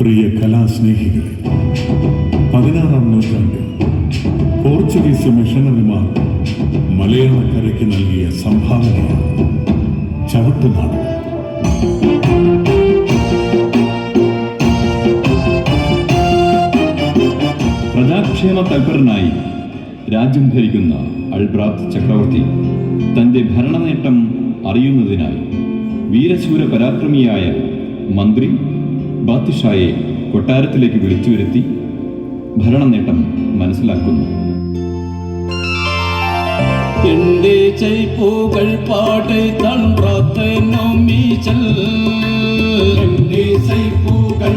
പ്രിയ കലാസ്നേഹികളെ പതിനാറാം നൂറ്റാണ്ടിൽ പോർച്ചുഗീസ് മിഷണറിമാർ മലയാളക്കരയ്ക്ക് നൽകിയ സംഭാവനയാണ് ചവിട്ടുനാടകം പ്രജാക്ഷേമ തൽപരനായി രാജ്യം ഭരിക്കുന്ന അൾബ്രാത്ത് ചക്രവർത്തി തന്റെ ഭരണനേട്ടം അറിയുന്നതിനായി വീരശൂര പരാക്രമിയായ മന്ത്രി ബാത്തിഷായെ കൊട്ടാരത്തിലേക്ക് വിളിച്ചു വരുത്തി ഭരണനേട്ടം മനസ്സിലാക്കുന്നു. എന്റെ ചൈപ്പൂകൾ പാടെ തൺറാത്തനോ മീച്ചൽ. എന്റെ ചൈപ്പൂകൾ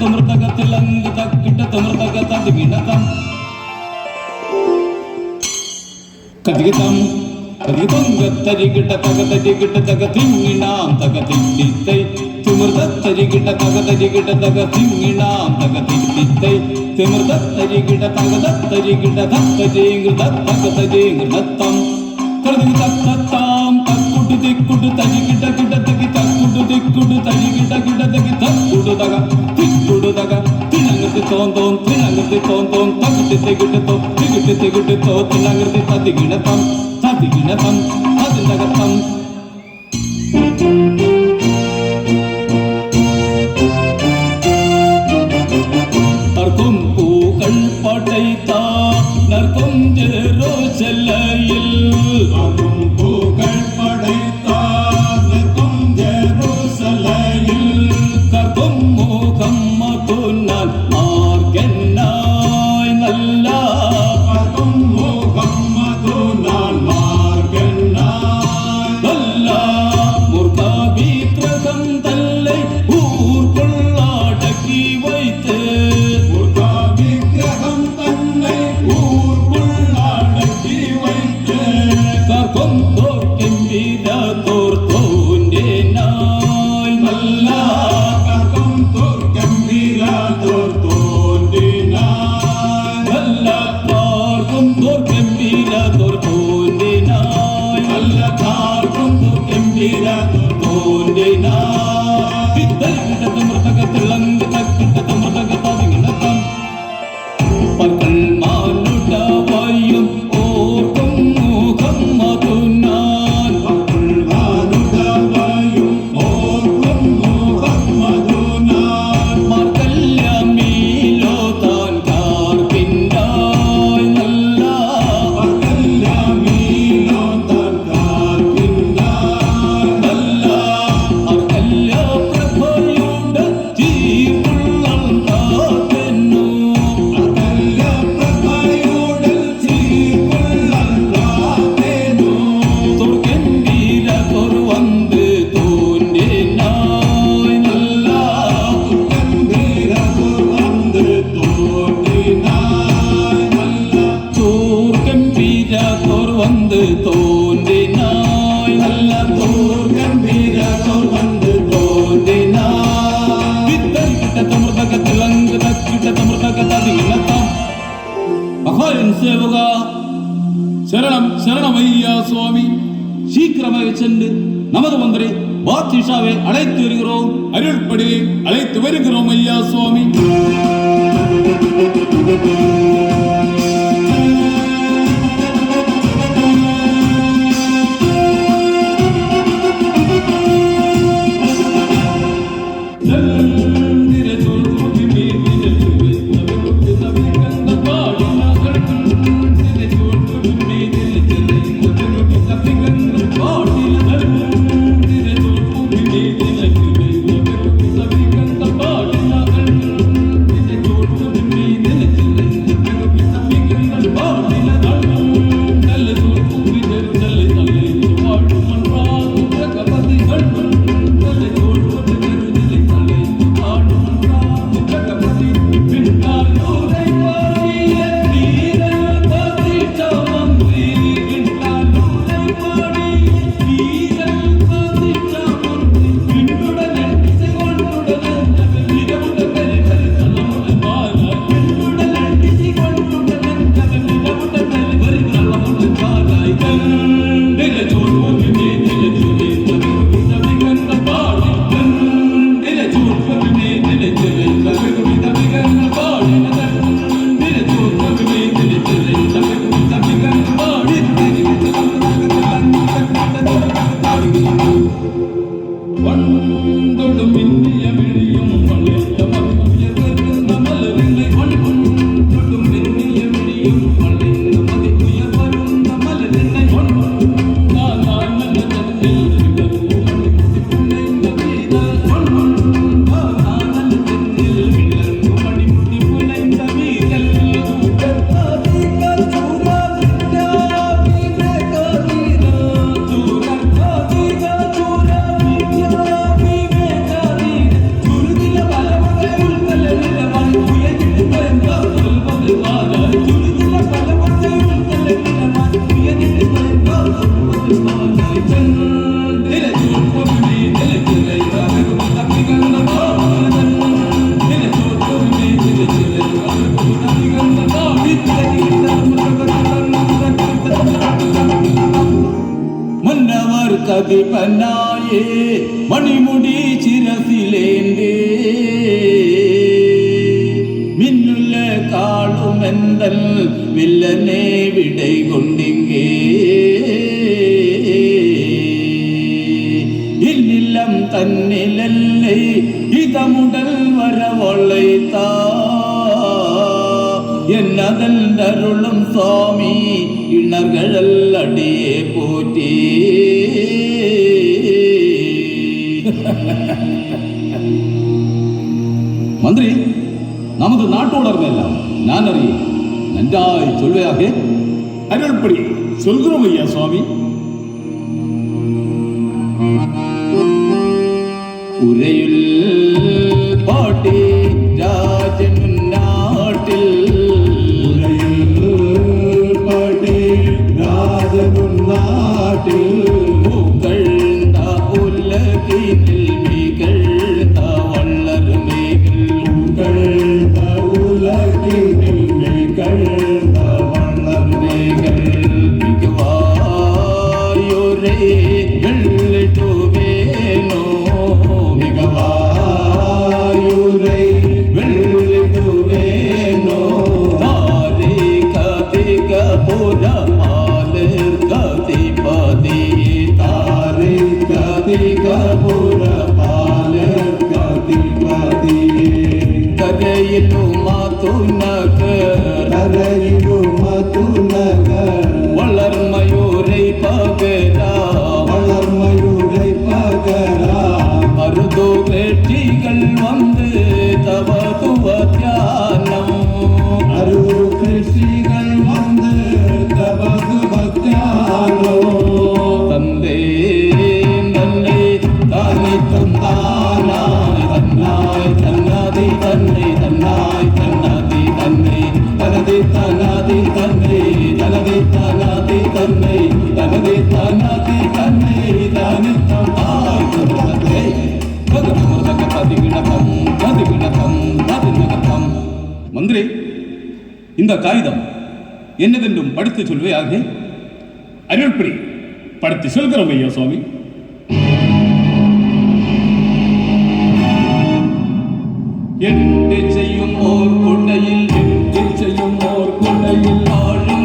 ತಮೃತಗತಿಲಂಗ ತಕ್ಕಿಟ್ಟ ತಮೃತಗ ತಂದು ಬಿಡತಂ கதிகிதம் கதிகிதங்கத்தரிகிட்ட தகதரிகிட்ட தக திங்கினாம் தக தித்தித்தை திமிர்தத்தரிகிட்ட தகதரிகிட்ட தக திங்கினாம் தக தித்தித்தை திமிர்தத்தரிகிட்ட தகதத்தரிகிட்ட தத்தஜேங்கிருதத்தகதஜேங்கிருதத்தம் பிரதிதத்தத்தாம் దిక్కుడు దిక్కుడు తగి గిడ్డ గిడ్డ తగి తక్కుడు దిక్కుడు తగి గిడ్డ గిడ్డ తగి తక్కుడు దగ దిక్కుడు దగ తినగతి తోందోం తినగతి తోందోం తగిటి తెగుటితో తిగుటి తెగుటితో తినగతి తదిగిణతం తదిగిణతం తదినగతం day now. சேவகா. சரணம் சரணம் ஐயா சுவாமி. சீக்கிரமாக சென்று நமது மந்திரி பாத்ஷாவை அழைத்து வருகிறோம். அருள்படி அழைத்து வருகிறோம் ஐயா சுவாமி. മന്നവർക്കതി പന്നായേ മണിമുടി ചിരസിലേന്റെ മിന്നുല്ല കാളുമെന്തൽ വില്ലനെ വിടൈകൊണ്ട് എന്നതല്ലരുളും സ്വാമി ഇണകളല്ലടിയെ പോറ്റി. മന്ത്രി நமது நாட்டோடர்கள் எல்லாம் நான் அறிய நன்றாய் சொல்வையாக அருள்படி சொல்கிறோம் ஐயா சுவாமி உரையுள்ள இந்த காகிதம் என்னதென்றும் படித்து சொல்வையாக அருள்படி படித்து சொல்கிறோம் ஐயா சுவாமி. எட்டு செய்யும் ஓர் கொண்டையில் எட்டு செய்யும் ஓர் கொண்டையில் ஆளும்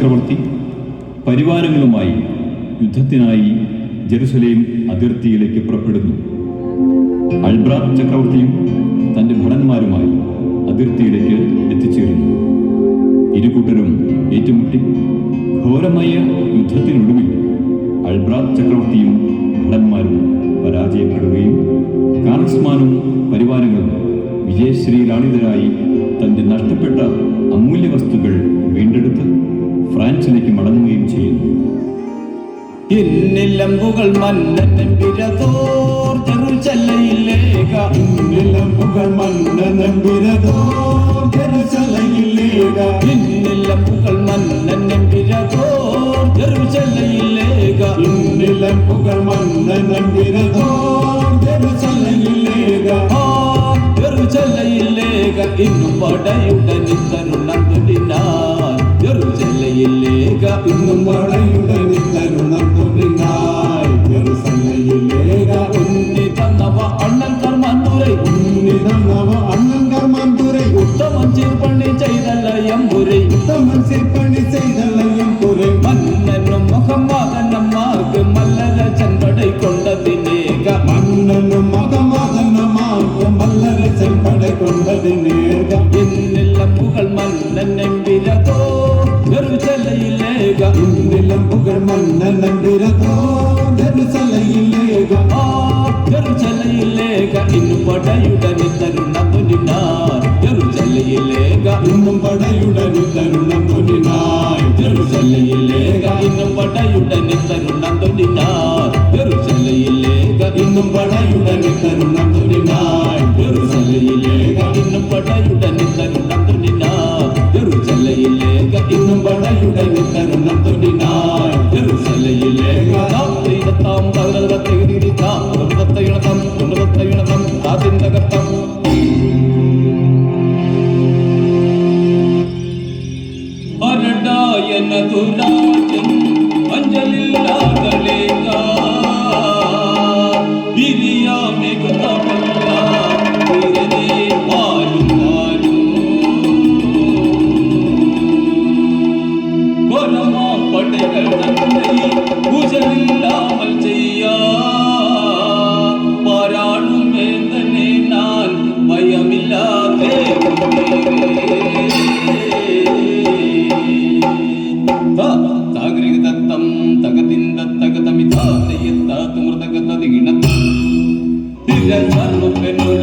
ചക്രവർത്തി പരിവാരങ്ങളുമായി യുദ്ധത്തിനായി ജെറുസലേം അതിർത്തിയിലേക്ക് പുറപ്പെടുന്നു. അൾബ്രാത്ത് ചക്രവർത്തിയും തന്റെ ഭടന്മാരുമായി അതിർത്തിയിലേക്ക് എത്തിച്ചേരുന്നു. ഇരുകൂട്ടരും ഏറ്റുമുട്ടി ഘോരമായ യുദ്ധത്തിനൊടുവിൽ അൾബ്രാത്ത് ചക്രവർത്തിയും ഭടന്മാരും പരാജയപ്പെടുകയും കാർസ്മാനും പരിവാരങ്ങളും വിജയശ്രീലാളിതരായി തന്റെ നഷ്ടപ്പെട്ട അമൂല്യ വസ്തുക്കൾ വീണ്ടെടുത്ത് ഫ്രാൻസിലേക്ക് മടങ്ങുകയും ചെയ്യുന്നു. ഇന്നിലമ്പുകൾ മന്നൻ പിരതോർ ചെറുചല്ലയില്ലേക നിലമ്പുകൾ മന്നനമ്പിരതോ ജനശലയില്ലേക ഇന്നിലമ്പുകൾ മന്നൻ പിരതോർ ചെറുചല്ലയില്ലേക നിലമ്പുകൾ മന്നനമ്പിരതോ ജനശലയില്ലേക ആ ചെറുചല്ലയില്ലേക ഇന്നും പടയുടെ തുടിനാൻ കരുസന്നയില്ലേ പിന്നും മഴയുടെ കരുണ പൊന്നിനായി കരുസന്നയില്ലേ ഉണ്ണി തന്നവ അണ്ണൻ കർമ്മന്തുരൈ ഉണ്ണി തന്നവ അണ്ണൻ കർമ്മന്തുരൈ ഉത്തമൻ ചിപ്പണി ചെയ്തല്ല എമ്പുരൈ ഉത്തമൻ ചിപ്പണി Thank you. de armar lo que no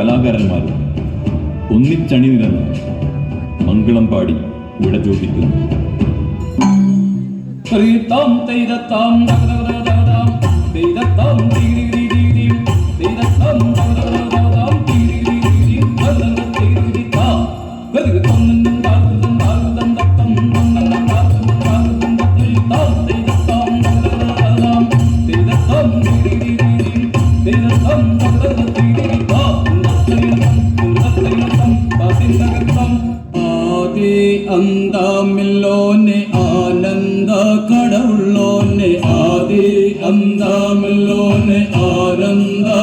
എല്ലാ ഒന്നിച്ചണി നിരന്ന് മംഗളം പാടി വിട ചോദിക്കുന്നു.